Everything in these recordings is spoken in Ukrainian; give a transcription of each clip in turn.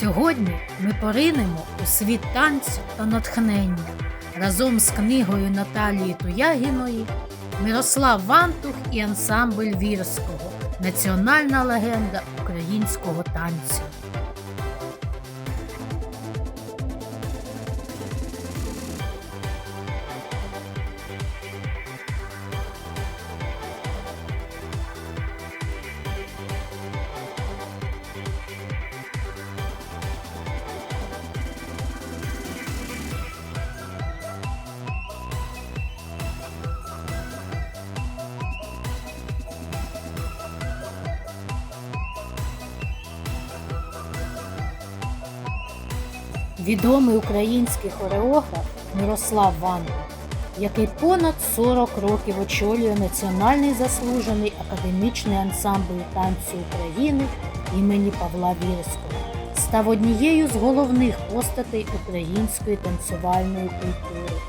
Сьогодні ми поринемо у світ танцю та натхнення разом з книгою Наталії Туягіної Мирослав Вантух і ансамбль Вірського Національна легенда українського танцю. Відомий український хореограф Мирослав Вантух, який понад 40 років очолює національний заслужений академічний ансамбль танцю України імені Павла Вірського, став однією з головних постатей української танцювальної культури.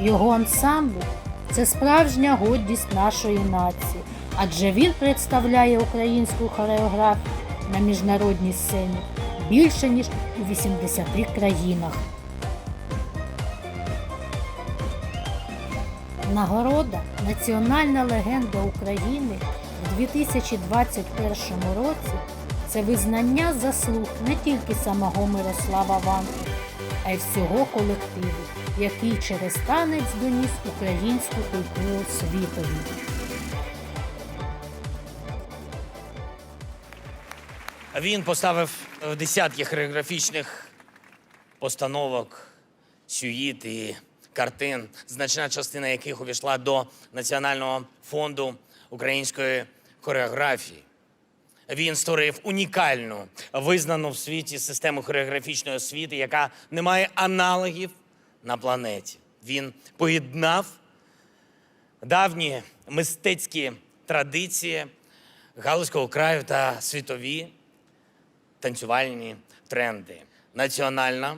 Його ансамбль це справжня гордість нашої нації, адже він представляє українську хореографію на міжнародній сцені більше ніж у 80 країнах. Нагорода Національна легенда України у 2021 році це визнання заслуг не тільки самого Мирослава Ванки, а й всього колективу, який через танець доніс українську культуру світові. Він поставив е, десятки хореографічних постановок, сюїт і картин, значна частина яких увійшла до Національного фонду української хореографії. Він створив унікальну, визнану в світі систему хореографічної освіти, яка не має аналогів на планеті. Він поєднав давні мистецькі традиції Галузького краю та світові танцювальні тренди. Національна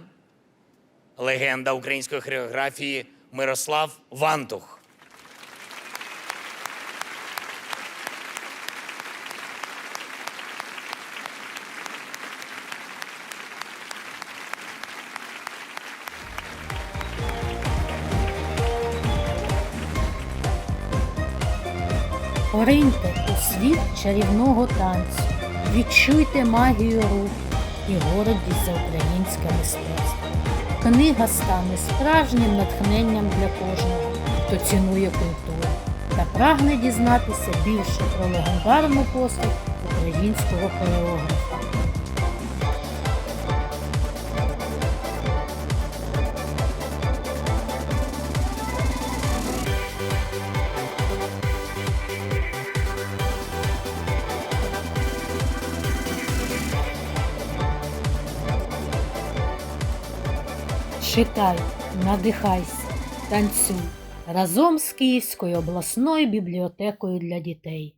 легенда української хореографії Мирослав Вантух. Пориньте у світ чарівного танцю, відчуйте магію рук і гордість за українське мистецтво. Книга стане справжнім натхненням для кожного, хто цінує культуру та прагне дізнатися більше про легендарну послуг українського хореографа. Читай, надихайся, танцюй разом з Київською обласною бібліотекою для дітей.